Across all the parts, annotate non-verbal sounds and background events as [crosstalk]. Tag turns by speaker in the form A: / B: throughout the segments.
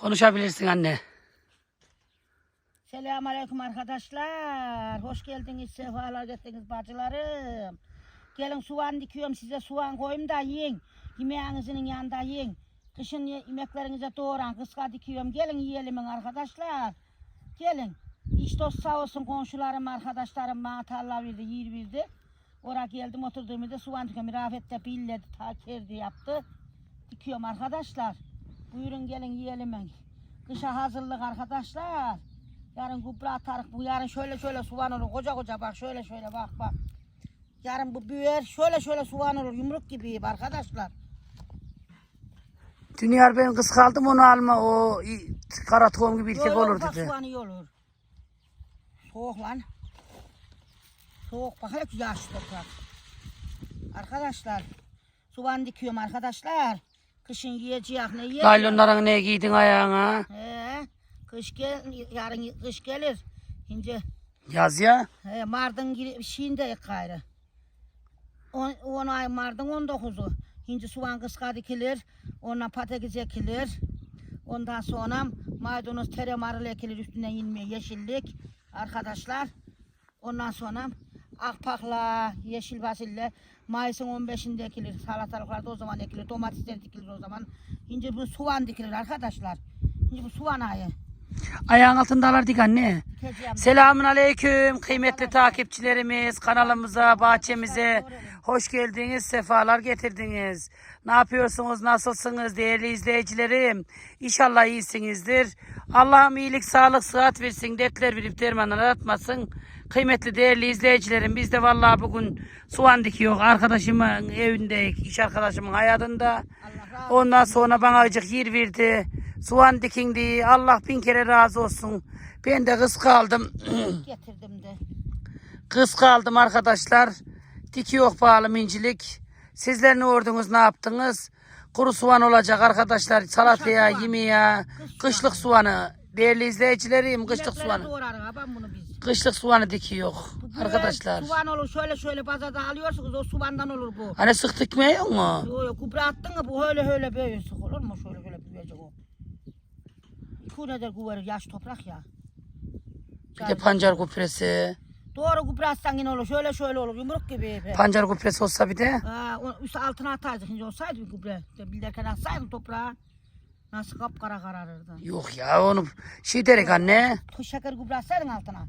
A: Konuşabilirsin anne.
B: Selamünaleyküm arkadaşlar. Hoş geldiniz, sefalar getirdiniz bacılarım. Gelin soğan dikiyorum size soğan koyayım da yiyin. Yemeğinizin yanında yiyin. Kışın ye- yemeklerinize doğran kıska dikiyorum. Gelin yiyelim arkadaşlar. Gelin. İş dost sağ olsun komşularım, arkadaşlarım bana tarla verdi, yer verdi. Oraya geldim oturduğumda soğan dikiyorum. Rafet de billedi, ta kerdi yaptı. Dikiyorum arkadaşlar. Buyurun gelin yiyelim. Kışa hazırlık arkadaşlar. Yarın gübre atarık. Bu yarın şöyle şöyle soğan olur. Koca koca bak şöyle şöyle bak bak. Yarın bu büyür şöyle şöyle soğan olur. Yumruk gibi arkadaşlar.
A: Dünyar ben kız kaldım onu alma o kara tohum gibi
B: Yok,
A: olur dedi.
B: soğan iyi olur. Soğuk lan. Soğuk bak şu yaş toprak. Arkadaşlar. Soğan dikiyorum arkadaşlar. Kışın yiyeceğiz ne yiyeceğiz?
A: Naylonların ne giydin ayağına?
B: He, kış gel, yarın kış gelir. Şimdi
A: Yaz ya.
B: he, Mardın giri- şeyinde gayrı. 10 ay Mardın 19'u. Şimdi soğan kıska dikilir. Ondan patates ekilir. Ondan sonra maydanoz tere marul ekilir üstüne inmeye yeşillik. Arkadaşlar. Ondan sonra akpakla, yeşil fasille Mayıs'ın 15'inde ekilir. Salatalıklar da o zaman ekilir. Domatesler dikilir o zaman. Şimdi bu soğan dikilir arkadaşlar. Şimdi bu soğan ayı.
A: Ayağın altında alardık anne. Selamun aleyküm kıymetli takipçilerimiz kanalımıza bahçemize hoş geldiniz sefalar getirdiniz. Ne yapıyorsunuz nasılsınız değerli izleyicilerim İnşallah iyisinizdir. Allah'ım iyilik sağlık sıhhat versin dertler verip dermanlar atmasın. Kıymetli değerli izleyicilerim biz de vallahi bugün soğan dikiyor arkadaşımın evinde iş arkadaşımın hayatında. Ondan sonra bana acık yer verdi. Soğan dikindi. Allah bin kere razı olsun. Ben de kız kaldım.
B: getirdim de.
A: kız kaldım arkadaşlar. Dikiyor pahalı mincilik. Sizler ne ordunuz ne yaptınız? Kuru soğan olacak arkadaşlar. Salataya, yemeğe.
B: Kış
A: Kışlık soğanı. Değerli izleyicilerim kışlık soğanı. Kışlık soğanı dikiyor
B: böyle
A: arkadaşlar.
B: Soğan olur şöyle şöyle pazarda alıyorsunuz o soğandan olur bu.
A: Hani sık dikmiyor mu?
B: Yo yo gübre attın mı bu öyle öyle böyle sık olur mu şöyle şöyle büyüyecek o. Bu nedir güveri yaş toprak ya.
A: Bir de pancar gübresi.
B: Doğru gübre atsan yine olur şöyle şöyle olur yumruk gibi. be.
A: Pancar gübresi olsa bir de.
B: Ha, o üstü altına ataydık şimdi olsaydı bir gübre. De Bilderken atsaydın toprağa. Nasıl kapkara kararırdı.
A: Yok ya onu şey derik anne.
B: Tuş şeker atsaydın altına.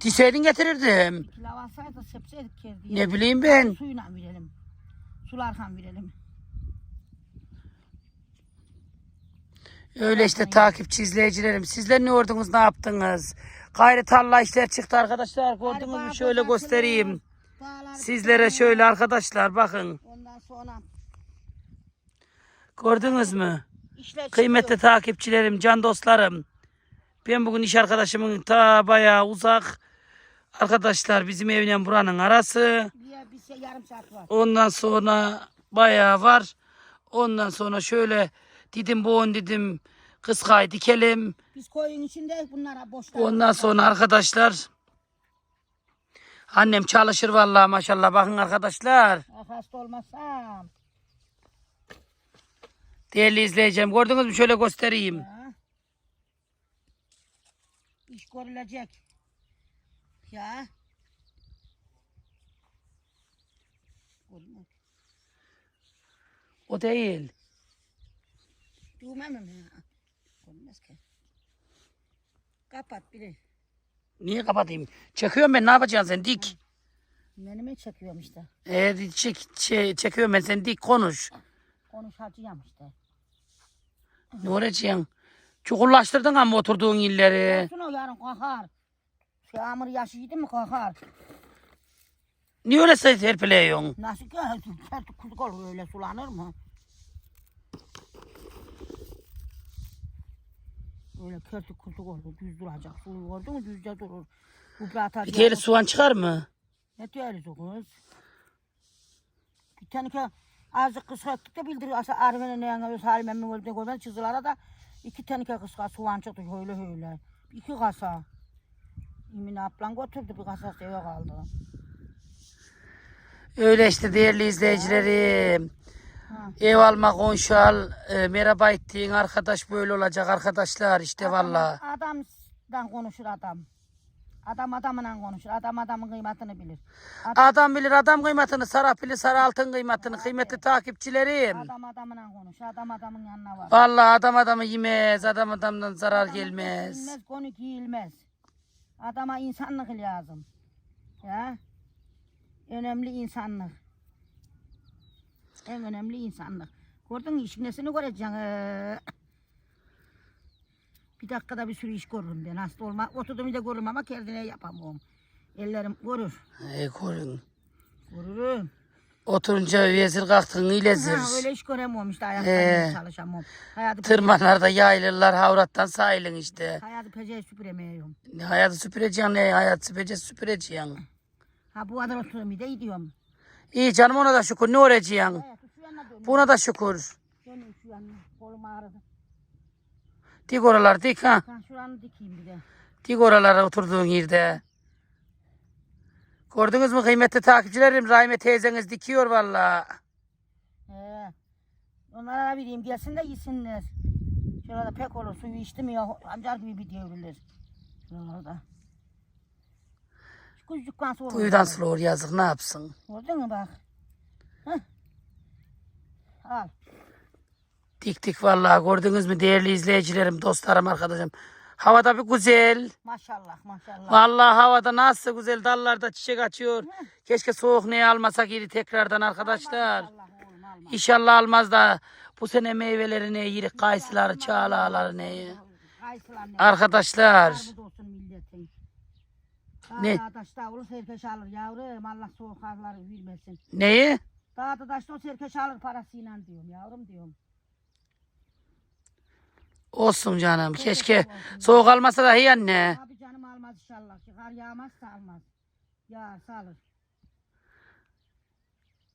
A: Diseydin getirirdim.
B: Pilav alsaydı sepseydik kerdi.
A: Ne bileyim ben.
B: Suyla verelim. Sularken verelim.
A: Öyle işte takipçi izleyicilerim. Sizler ne ordunuz ne yaptınız? Gayrı tarla işler çıktı arkadaşlar. Gördünüz mü şöyle göstereyim. Sizlere şöyle arkadaşlar bakın.
B: Ondan sonra
A: Gördünüz mü?
B: işler
A: Kıymetli takipçilerim, can dostlarım. Ben bugün iş arkadaşımın ta bayağı uzak. Arkadaşlar bizim evle buranın arası.
B: Bir, bir şey, yarım saat var.
A: Ondan sonra bayağı var. Ondan sonra şöyle dedim boğun dedim kıskay dikelim.
B: Biz koyun içinde bunlara boşlar.
A: Ondan sonra arkadaşlar annem çalışır vallahi maşallah bakın arkadaşlar.
B: Ah, hasta olmazsam.
A: Değerli izleyeceğim gördünüz mü şöyle göstereyim.
B: Ya. İş görülecek. Ya. Görmüyor.
A: O değil.
B: Düğmem mi? ya? Görmez ki. Kapat biri.
A: Niye kapatayım? Çekiyorum ben ne yapacaksın sen dik.
B: Beni mi çekiyorum işte.
A: Ee, çek, çe- çekiyorum ben sen dik konuş.
B: Konuşacağım işte.
A: Ne olacaksın? Çukurlaştırdın ama oturduğun illeri.
B: Olsun o yarın kalkar. Yağmur yaşıydı mı kalkar.
A: Niye öyle ses serpiliyorsun?
B: Nasıl ki? Sertlik kuzuk olur öyle sulanır mı? Öyle kertik kuzuk olur düz duracak. Su gördün mü düzce durur. Bu
A: Bir
B: atacak.
A: tane soğan çıkar mı?
B: Ne o kız? Bir tane ki azıcık kısrattık da bildir. Asa Armen'in yanına öz halim emmi öldüğü gözden çizilara da iki tane ki kıska soğan çıktı öyle öyle. İki kasa. Emine ablan götürdü bir kasası eve kaldı.
A: Öyle işte değerli izleyicilerim.
B: Ha.
A: Ev alma komşu al. e, merhaba ettiğin arkadaş böyle olacak arkadaşlar işte valla.
B: Adamdan konuşur adam. Adam adamla konuşur. Adam adamın kıymetini bilir.
A: Adam bilir adam kıymetini, sarap bilir sarı altın kıymetini. Kıymetli takipçilerim.
B: Adam adamla konuşur. Adam adamın yanına var.
A: Vallahi adam adamı yemez, adam adamdan zarar gelmez.
B: Bilmez, konu giyilmez. Adama insanlık lazım. Ya. Önemli insanlık. En önemli insanlık. Gördün mü işin nesini göreceksin? Ee, bir dakikada bir sürü iş görürüm ben. Hasta olma. Oturduğumu da görürüm ama kendine yapamam. Ellerim görür.
A: E, korun.
B: Görürüm.
A: Oturunca vezir kalktın ilezir.
B: Ha, öyle iş göremiyorum işte
A: Ee.
B: ayaklarımla çalışamam. Hayatı,
A: Tırmanlarda yayılırlar havrattan sahilin işte.
B: hayatı peceği süpüremiyorum.
A: Ne hayatı süpüreceksin ne hayat süpüreceksin süpüreceksin.
B: Ha bu kadar oturumu da gidiyorum.
A: İyi canım ona da şükür ne olacaksın?
B: Hayatı şu yana dönüyorum.
A: Buna da şükür.
B: Dönüyorum şu yana. Kolum ağrıdı.
A: Dik oralar dik ha.
B: Ha şuranı dikeyim bir de.
A: Dik oralara oturduğun yerde. Gördünüz mü kıymetli takipçilerim? Rahime teyzeniz dikiyor valla.
B: He. Onlara vereyim gelsin de yesinler. Şurada pek olur suyu içti mi ya amcar gibi bir devrilir. Şuralarda. Şu küçücük kan su olur.
A: Kuyudan yazık ne yapsın?
B: Gördün mü bak. Heh. Al.
A: Dik dik vallahi gördünüz mü değerli izleyicilerim, dostlarım, arkadaşım. Havada bir güzel.
B: Maşallah maşallah.
A: Vallahi havada nasıl güzel dallarda çiçek açıyor. Keşke soğuk neye almasak iri tekrardan arkadaşlar.
B: Allah.
A: İnşallah almaz da bu sene meyvelerini yirik kayısıları, çağlaları neyi.
B: Kayısılar ne?
A: Arkadaşlar. Ne?
B: Dağda taşta olur serkeş alır yavrum. Allah soğuk harları vermesin.
A: neyi?
B: Dağda taşta o serkeş alır parasıyla diyorum yavrum diyorum.
A: Olsun canım. Keşke soğuk almasa da iyi anne.
B: Abi canım almaz inşallah. Kar yağmazsa almaz. Yağarsa alır.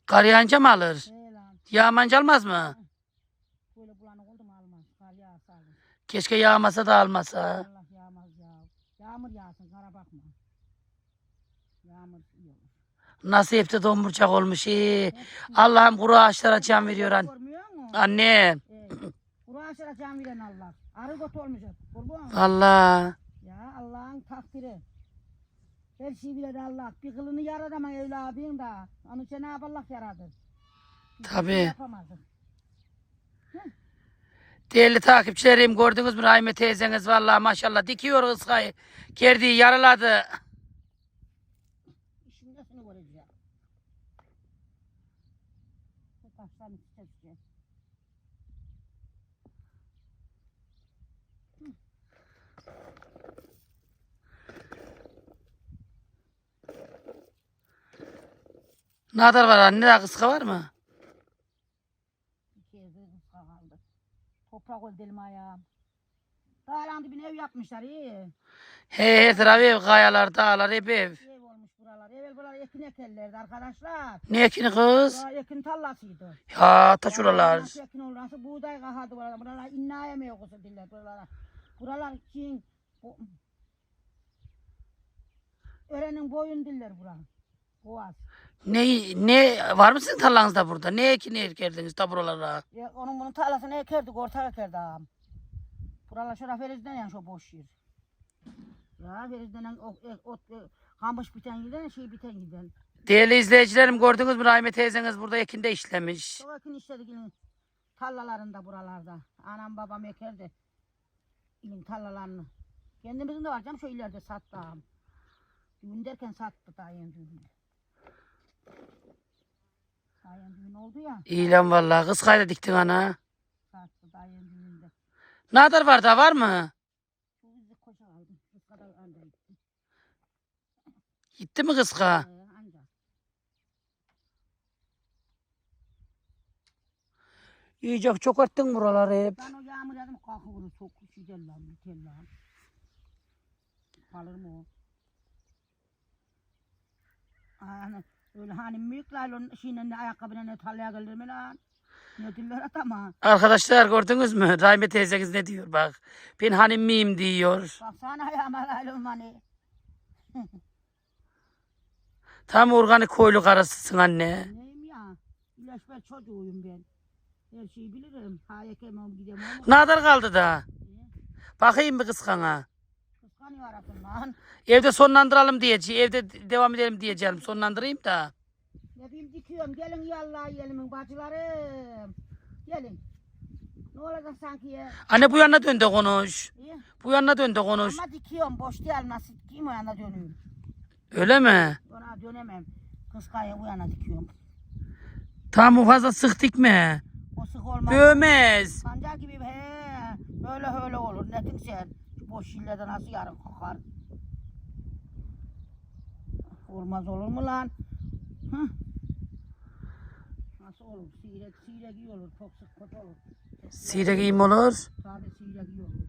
A: Kar yağınca mı alır?
B: He lan.
A: Yağmanca almaz mı?
B: Böyle bulanık oldu mu almaz. Kar yağarsa alır.
A: Keşke yağmasa da almasa.
B: Allah yağmaz ya. Yağmur yağsın kara bakma. Yağmur iyi olur.
A: Hepsi domurcak olmuş iyi. Allah'ım kuru ağaçlara can veriyor an.
B: Görmüyor musun?
A: Anne.
B: Can veren Allah. Arı got olmuş. Kurban.
A: Allah.
B: Ya Allah'ın takdiri. Her şeyi bilir Allah. Bir kılını yaradama evladın da. Onu Cenab-ı Allah yaradır. Şey. Yapamazdık.
A: Değerli takipçilerim gördünüz mü Rahime teyzeniz vallahi maşallah dikiyor ıskayı. Gerdiği yaraladı.
B: İşin nesini göreceğim. Bu taşlarını çiçekçe.
A: Ne kadar var anne daha kıska var mı?
B: Bir kez de kıska kaldı. Toprak ol delim ayağım. Dağların dibine ev yapmışlar iyi.
A: He her tarafı ev kayalar dağlar hep ev.
B: Ev olmuş buralar. Evvel buralar ekin ekerlerdi arkadaşlar.
A: Ne ekini kız?
B: Buralar ekin tarlasıydı.
A: Ya taş oralar.
B: Nasıl ekin olur? Nasıl buğday kahadı buralar. Buralar inna yemeği okusu diller buralara. Buralar için bu, örenin boyun diller bura. Boğaz.
A: Ne ne var mı sizin tarlanızda burada? Ne ekini ekerdiniz da buralara?
B: Ya onun bunun tarlasını ekerdik, orta ekerdi ağam. Buralar şura Feriz'den yani şu boş yer. Ya Feriz'den o, e, ot, e, kamış biten giden, şey biten giden.
A: Değerli izleyicilerim gördünüz mü Rahime teyzeniz burada ekinde işlemiş.
B: Çok ekin işledik yine tarlalarında buralarda. Anam babam ekerdi. İlim tarlalarını. Kendimizin de var canım şu ileride sattı ağam. Düğün derken sattı dayın düğünde. Dayın düğün oldu ya.
A: İyi lan vallahi kıskayla diktin ana.
B: Sattı dayın düğünde.
A: Ne kadar var da var mı?
B: Şu bizi koşa aldım. Bu kadar gitti.
A: Mi kıska?
B: Ee, ancak.
A: İyice çok arttın buraları hep.
B: Ben o yağmur yedim kalkıvırı çok güzel lan biter lan. Kalır mı o? Hani öyle hani büyük laylon şeyle ne ayakkabıyla ne tarlaya gelir mi lan? Ne diller atama.
A: Arkadaşlar gördünüz mü? Rahime teyzeniz ne diyor bak. Ben hanım miyim diyor.
B: Baksana ayağıma laylon hani. [laughs]
A: Tam organik koylu karısısın anne.
B: Neyim ya? İlaç ben çocuğuyum ben. Her şeyi bilirim. Hayek emem gidemem.
A: Ne kadar kaldı da? Bakayım bir kıskana. Evde sonlandıralım diyeceğim. Evde devam edelim diyeceğim. Sonlandırayım da.
B: Ne bileyim dikiyorum. Gelin yallah yelimin bacılarım. Gelin. Ne olacak sanki ya?
A: Anne bu yana dön de konuş.
B: İyi.
A: Bu yana dön de konuş.
B: Ama dikiyorum. Boş değil. Nasıl dikeyim o yana dönüyorum.
A: Öyle mi?
B: Ona dönemem. Kıskaya bu yana dikiyorum.
A: Tamam bu fazla sık dikme.
B: O sık olmaz.
A: Dövmez.
B: Sancak gibi he. Böyle öyle olur. Ne sen? Boş şillede nasıl yarın kokar? Olmaz olur mu lan? Hı? Nasıl olur? Siyrek, siyrek iyi olur. Çok sık kötü olur.
A: Sire giyim olur.
B: Sade siyrek iyi olur.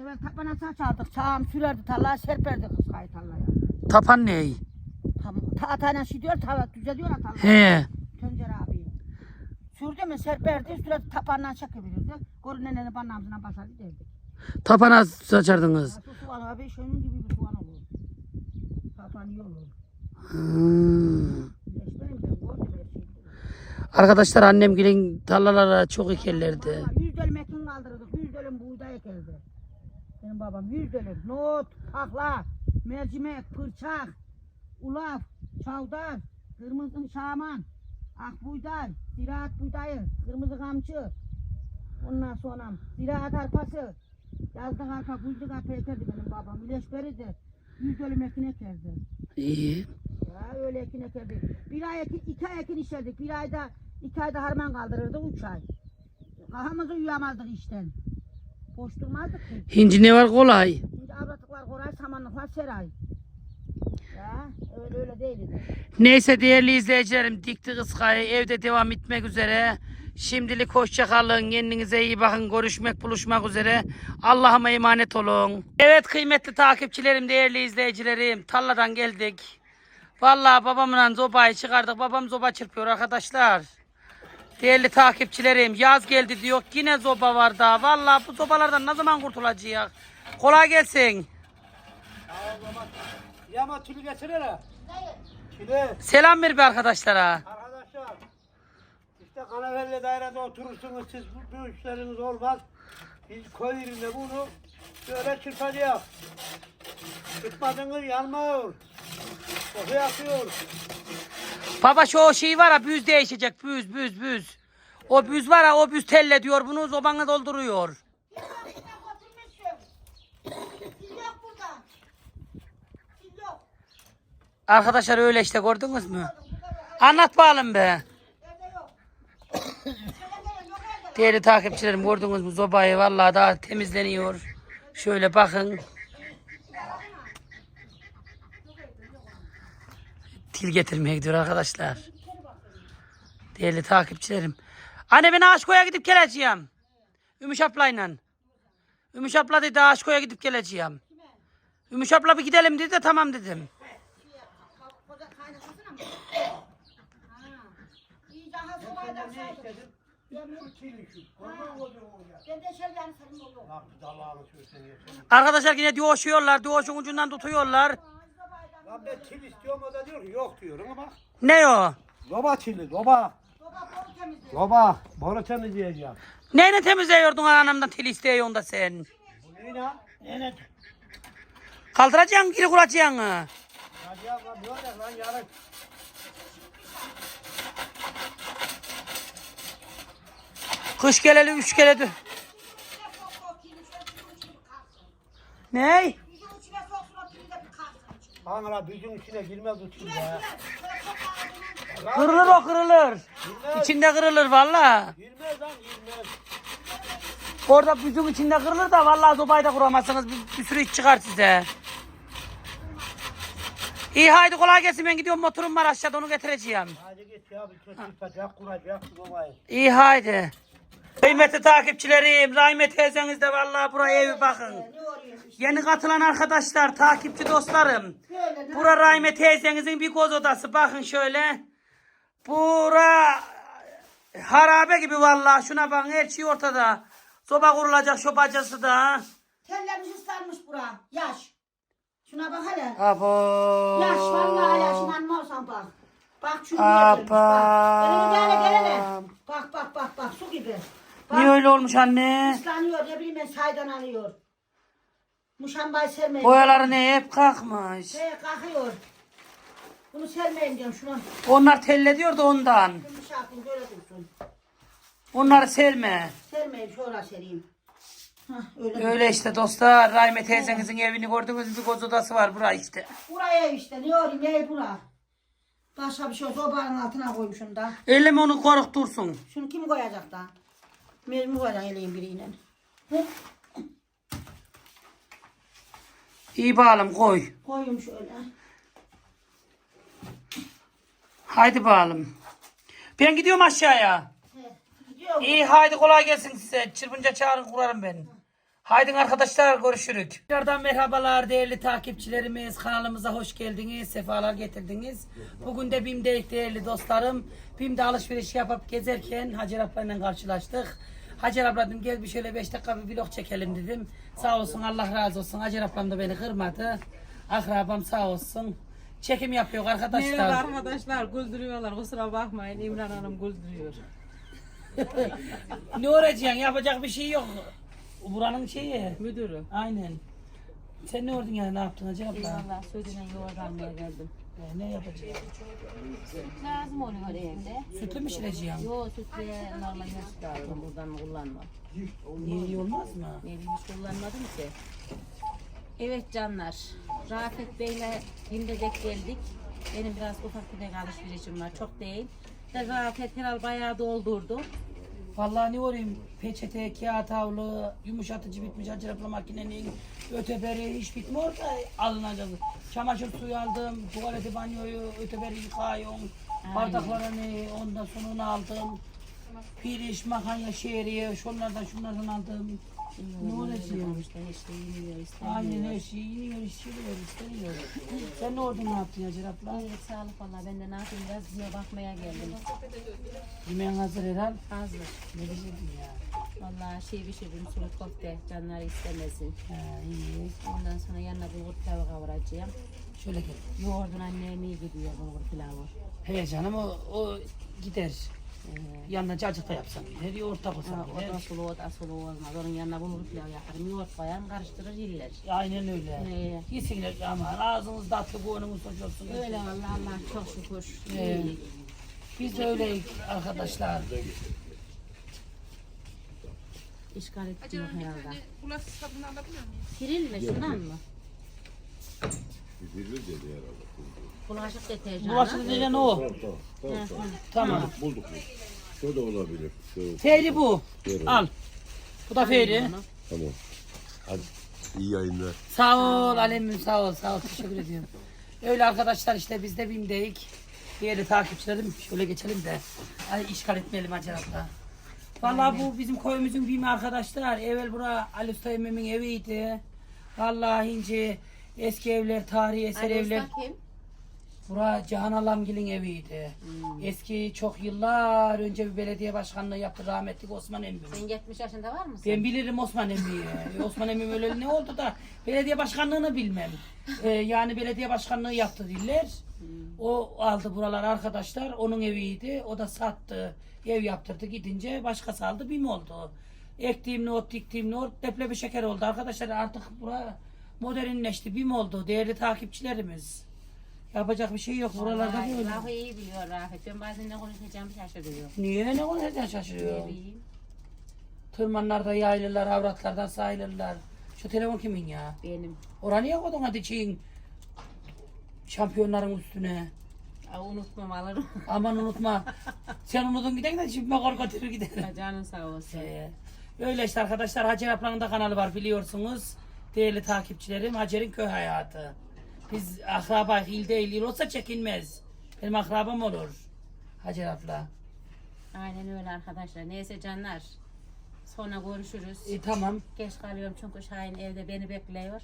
B: Evet tapana saç aldık. Çağım sürerdi tarlaya serperdi kız kayı tarlaya.
A: Tapan ney?
B: Tam, ta tane şey diyor, ta, düzeliyor ya tarlaya.
A: He.
B: Tencere abi. Sürdü mü serperdi, sürekli tapandan çekebilirdi. Görünenleri bana ağzına basardı derdi.
A: Tapana saçardınız.
B: Soğan abi şunun gibi bir soğan olur. Tapan olur.
A: Hmm.
B: Şeyi.
A: Arkadaşlar annem gelin tarlalara çok ekerlerdi.
B: Vallahi Yüz dönüm ekin kaldırdık, yüz dönüm buğday ekerdi. Benim babam yüz dönüm. Nohut, pakla, mercimek, pırçak, ulaf, çavdar, kırmızı şaman, ak buğday, ziraat buğdayı, kırmızı kamçı. Ondan sonra ziraat arpası. Yazlık arpa, kuzluk arpa ekerdi benim babam. İleşberiydi. Yüz dönüm ekin ekerdi.
A: İyi.
B: Ya öyle ekin ekerdik. Bir ay ekin, iki ay ekin işlerdik. Bir ayda, iki ayda harman kaldırırdı, üç ay. Kafamızı uyuyamazdık işten. Boş durmazdık ki.
A: Hinci ne var kolay.
B: Şimdi avratlıklar koray, samanlıklar seray. Ya öyle öyle değildi.
A: Neyse değerli izleyicilerim dikti kıskayı evde devam etmek üzere. Şimdilik hoşça kalın. Kendinize iyi bakın. Görüşmek buluşmak üzere. Allah'ıma emanet olun. Evet kıymetli takipçilerim, değerli izleyicilerim. Tarladan geldik. Vallahi babamla zobayı çıkardık. Babam zoba çırpıyor arkadaşlar. Değerli takipçilerim yaz geldi diyor. Yine zoba var daha. Vallahi bu zobalardan ne zaman kurtulacağız? Kolay gelsin.
C: Yama tülü getirsene. Tülü.
A: Selam ver bir arkadaşlara.
C: İşte Kanavelli dairede oturursunuz siz bu, bu işleriniz olmaz. Biz koy yerine bunu böyle çırpacağız. Çırpmadınız yanmıyor. Koku yakıyor.
A: Baba şu o şey var ya büz değişecek büz büz büz. O büz var ya o büz telle diyor bunu zobanı dolduruyor. Arkadaşlar öyle işte gördünüz mü? Anlat bakalım be. Değerli takipçilerim gördünüz mü zobayı vallahi daha temizleniyor. Şöyle bakın. Til getirmeye gidiyor arkadaşlar. Değerli takipçilerim. Anne ben Aşko'ya gidip geleceğim. Ümüş ablayla. Ümüş abla dedi Aşko'ya gidip geleceğim. Ümüş abla bir gidelim dedi de tamam dedim. Arkadaşlar yine diyoşuyorlar. Diyoşun ucundan tutuyorlar.
C: Lan ben til istiyorum o da diyor ki yok diyorum ama.
A: Ne o?
C: Loba tili loba. Loba. Boru temizleyeceğim.
A: Neyle temizliyordun anamdan til isteyiyorsun da sen?
C: Bu ne lan? Ne ne?
A: Kaldıracaksın geri kuracaksın.
C: Hadi ya lan ne olacak lan yarın.
A: Kış geleli üç kere dö- Ney?
C: Bana büzün içine girmez til ya.
A: Kırılır o kırılır. İçinde kırılır valla.
C: Girmez lan girmez.
A: Orada büzün içinde kırılır da vallahi zobayı da kuramazsınız. Bir, bir sürü iş çıkar size. İyi haydi kolay gelsin ben gidiyorum motorum var aşağıda onu getireceğim.
C: Hadi git ya bir kötü yapacak kuracak lobayı.
A: İyi haydi. Kıymetli takipçilerim, Rahime teyzeniz de vallahi buraya evi bakın. Yeni katılan arkadaşlar, takipçi dostlarım. Bura Rahime teyzenizin bir koz odası. Bakın şöyle. Bura harabe gibi vallahi. Şuna bakın her şey ortada. Soba kurulacak şobacası da.
B: Tellerimiz ıslanmış bura. Yaş. Şuna bak hele.
A: Abo.
B: Yaş vallahi yaş inanmazsan bak. Bak şunu getirmiş bak.
A: Apa.
B: Gelin gele gelene. Bak bak bak bak su gibi.
A: Niye öyle olmuş anne?
B: Islanıyor ne bileyim ben saydan alıyor. Muşambayı sermeyin.
A: Boyaları ne hep kalkmış.
B: He kalkıyor. Bunu sermeyin diyorum şunu.
A: Onlar telle diyor da ondan.
B: Yumuşakın böyle dursun.
A: Onları serme.
B: Sermeyin şöyle sereyim. Hah öyle.
A: Öyle işte dostlar. Rahime teyzenizin evini gördünüz? Bir koz odası var bura işte.
B: Buraya işte ne olayım ne bura. Başka bir şey olsa sobanın altına koymuşum da.
A: Elleme onu koruk dursun.
B: Şunu kim koyacak da? Mecbur koyacak eleyim biriyle. Hı?
A: İyi bağlım koy.
B: Koyayım şöyle.
A: Haydi bağlım. Ben gidiyorum aşağıya.
B: He. Gidiyor.
A: İyi haydi kolay gelsin size. Çırpınca çağırın kurarım ben. Haydi arkadaşlar görüşürük. Tekrardan merhabalar değerli takipçilerimiz. Kanalımıza hoş geldiniz. Sefalar getirdiniz. Bugün de BİM'de değerli dostlarım. BİM'de alışveriş yapıp gezerken Hacer ablayla karşılaştık. Hacer abla dedim gel bir şöyle 5 dakika bir vlog çekelim dedim. Sağ olsun Allah razı olsun. Hacer ablam da beni kırmadı. Akrabam sağ olsun. Çekim yapıyor arkadaşlar.
D: Merhaba arkadaşlar güldürüyorlar kusura bakmayın İmran Hanım güldürüyor. [laughs]
A: ne öğreceksin yapacak bir şey yok. Buranın şeyi.
D: Müdürü.
A: Aynen. Sen ne ordun yani ne yaptın Hacı abla?
D: Eyvallah sözüne yoğurt almaya geldim.
A: Ee, ne yapacaksın?
D: Lazım oluyor evde.
A: Sütlü mü şireceksin?
D: Yo sütle normal yaş aldım buradan kullanma.
A: Niye iyi olmaz mı?
D: Ne bileyim hiç kullanmadım ki. Evet canlar. Rafet Bey'le yine denk geldik. Benim biraz ufak bir alışverişim var. Çok değil. De Rafet herhal bayağı doldurdu.
A: Vallahi ne olayım? Peçete, kağıt havlu, yumuşatıcı bitmiş Hacı abla makinenin öteberi hiç bitmiyor da alınacak. Çamaşır suyu aldım, tuvaleti banyoyu öteberi yıkıyorum. Bardaklarını ondan sonra onu aldım. Piriş, makarna, şehriye, şunlardan şunlardan aldım. Ne olacak?
D: İşte işte yeniyor istemiyor.
A: Aynen her şey yeniyor, işçiliyor, isteniyor. Sen ne oldun ne yaptın Hacer abla?
D: Evet sağlık valla ben de ne yapayım biraz size bakmaya geldim.
A: Yemeğin hazır herhal.
D: Hazır.
A: Ne diyecektin ya?
D: Vallahi şey pişirdim sulu köfte canları istemesin.
A: Ha, iyi.
D: Ondan sonra yanına bulgur pilavı kavuracağım.
A: Şöyle gel.
D: Yoğurdun annem iyi gidiyor bulgur pilavı.
A: He canım o, o gider. Yanına cacık da yapsan gider, yoğurt da koysan
D: o da
A: gider.
D: sulu o da sulu olmaz. Onun yanına bulgur pilavı yaparım. Yoğurt koyarım karıştırır yiller.
A: Aynen öyle.
D: Ee,
A: Yesinler ama ağzınız tatlı, boynumuz hoş olsun.
D: öyle vallahi Allah çok şükür.
A: Ee. Biz de öyleyiz arkadaşlar.
D: İşgal etmiyor herhalde.
E: Bulaşık sabunu alabilir miyim?
D: Kiril mi şundan mı?
F: Birbirine dedi herhalde.
D: Bulaşık deterjanı.
A: Bulaşık diyeceksin o.
F: Tamam tamam. Tamam tamam.
A: Tamam.
F: Bulduk mu? Şu da olabilir. Şu.
A: Feri bu. Al. Bu da Feri.
F: Tamam. Hadi iyi yayınlar.
A: Sağ ol Alemim sağ ol sağ ol teşekkür ediyorum. Öyle arkadaşlar işte biz de BİM'deyik. Diğeri takipçilerim şöyle geçelim de. Ay işgal etmeyelim Hacer abla. Vallahi bu bizim koyumuzun BİM'i arkadaşlar. Evvel bura Ali Usta emmimin eviydi. Vallahi ince eski evler, tarihi eser
D: Ali
A: evler.
D: Usta kim?
A: Bura Cihan Alamgil'in eviydi. Eski çok yıllar önce bir belediye başkanlığı yaptı rahmetli Osman emmi.
D: Sen 70 yaşında var mısın?
A: Ben bilirim Osman Emmi'yi. E, Osman Emmi öyle ne oldu da belediye başkanlığını bilmem. Ee, yani belediye başkanlığı yaptı diller. O aldı buralar arkadaşlar. Onun eviydi. O da sattı. Ev yaptırdı gidince başkası aldı. BİM oldu. Ektiğim not, diktiğim not leblebi şeker oldu. Arkadaşlar artık bura modernleşti. BİM oldu. Değerli takipçilerimiz. Yapacak bir şey yok. Buralarda
D: Vallahi
A: böyle.
D: Lafı iyi biliyor Rafet. Ben bazen ne konuşacağımı şaşırıyorum.
A: Niye ne konuşacağım
D: Ne
A: şaşırıyor?
D: bileyim.
A: Tırmanlarda yayılırlar, avratlardan sayılırlar. Şu telefon kimin ya?
D: Benim.
A: Oraya niye koydun hadi çiğin? Şampiyonların üstüne.
D: Aa, unutmam alırım. [laughs]
A: Aman unutma. Sen unutun giden de şimdi kor götürür gider.
D: Canın sağ olsun.
A: Ee, öyle işte arkadaşlar Hacer ablanın da kanalı var biliyorsunuz. Değerli takipçilerim Hacer'in köy hayatı. Biz akraba il değil il olsa çekinmez. Benim akrabam olur. Hacer abla.
D: Aynen öyle arkadaşlar. Neyse canlar. Sonra görüşürüz.
A: E, tamam.
D: Geç kalıyorum çünkü Şahin evde beni bekliyor.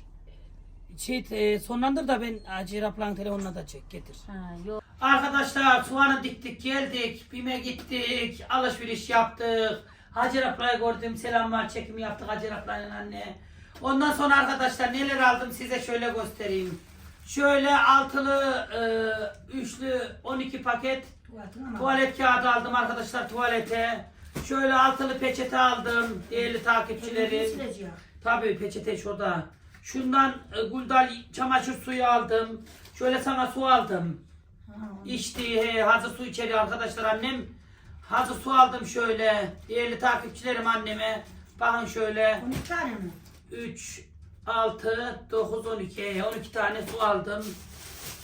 A: Şey, e, sonlandır da ben Hacer ablanın telefonuna da çek getir.
D: Ha, yok.
A: Arkadaşlar soğanı diktik geldik. Bime gittik. Alışveriş yaptık. Hacer ablayı gördüm. Selamlar çekimi yaptık Hacer ablayla anne. Ondan sonra arkadaşlar neler aldım size şöyle göstereyim. Şöyle altılı, e, üçlü 12 paket tuvalet kağıdı aldım arkadaşlar tuvalete. Şöyle altılı peçete aldım değerli takipçilerim. Tabii peçete şurada. Şundan e, guldal çamaşır suyu aldım. Şöyle sana su aldım. İçti he, hazır su içeri arkadaşlar annem. Hazır su aldım şöyle. Değerli takipçilerim anneme. Bakın şöyle.
B: 12 tane mi?
A: 3, 6, 9, 12. 12 tane su aldım.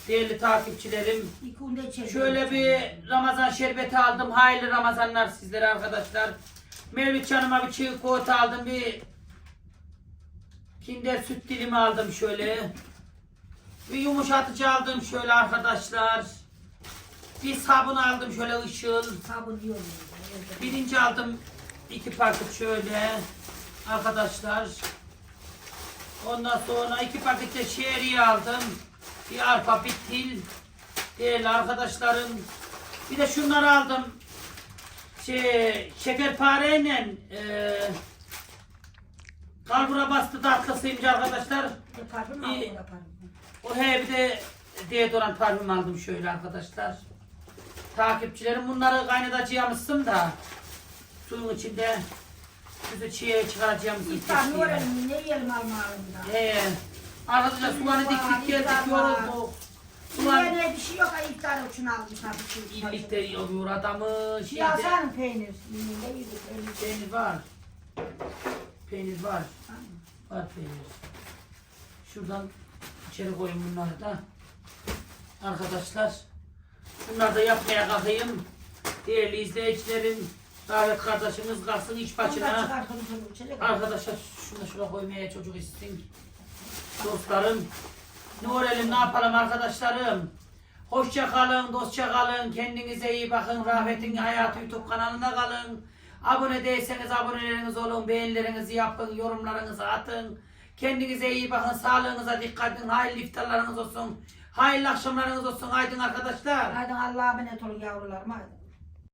A: Değerli takipçilerim. Şöyle bir Ramazan şerbeti aldım. Hayırlı Ramazanlar sizlere arkadaşlar. Mevlüt canıma bir çiğ koğuta aldım. Bir kinder süt dilimi aldım şöyle. Bir yumuşatıcı aldım şöyle arkadaşlar. Bir sabun aldım şöyle ışıl.
B: Sabun yiyorum.
A: Birinci aldım iki paket şöyle arkadaşlar. Ondan sonra iki paket de şehriye aldım. Bir arpa bitil. Değerli arkadaşlarım. Bir de şunları aldım. Şey, şekerpareyle e, kalbura bastı tatlısıymış arkadaşlar.
B: Yaparım?
A: İyi.
B: Yaparım.
A: O he bir de deodorant parfüm aldım şöyle arkadaşlar. Takipçilerim bunları kaynatacağımızsın da suyun içinde sütü çiğe çıkaracağımızın
B: İftar ne öğrenelim? Ne yiyelim almalım da?
A: He. Arkadaşlar soğanı diktik geldik yorulduk. Soğan
B: ne bir şey yok iftar için almışlar bir şey.
A: iyilikte yoruyor adamı.
B: Ya
A: Şeyde
B: sen peynir. Ne yedik? öyle.
A: peynir var. Peynir var. Var peynir. Şuradan içeri koyun bunları da. Arkadaşlar. Bunları da yapmaya kalkayım. Değerli izleyicilerim. Davet kardeşimiz kalsın iç başına.
B: içeri.
A: Arkadaşlar şunu şuraya koymaya çocuk istin. Dostlarım. Ne orelim ne yapalım arkadaşlarım. Hoşça kalın, dostça kalın. Kendinize iyi bakın. Rahmetin Hayatı YouTube kanalına kalın. Abone değilseniz aboneleriniz olun. Beğenilerinizi yapın. Yorumlarınızı atın. Kendinize iyi bakın. Sağlığınıza dikkat edin. Hayırlı iftarlarınız olsun. Hayırlı akşamlarınız olsun. Aydın arkadaşlar.
B: Hadi Allah'a emanet olun yavrularım hadi.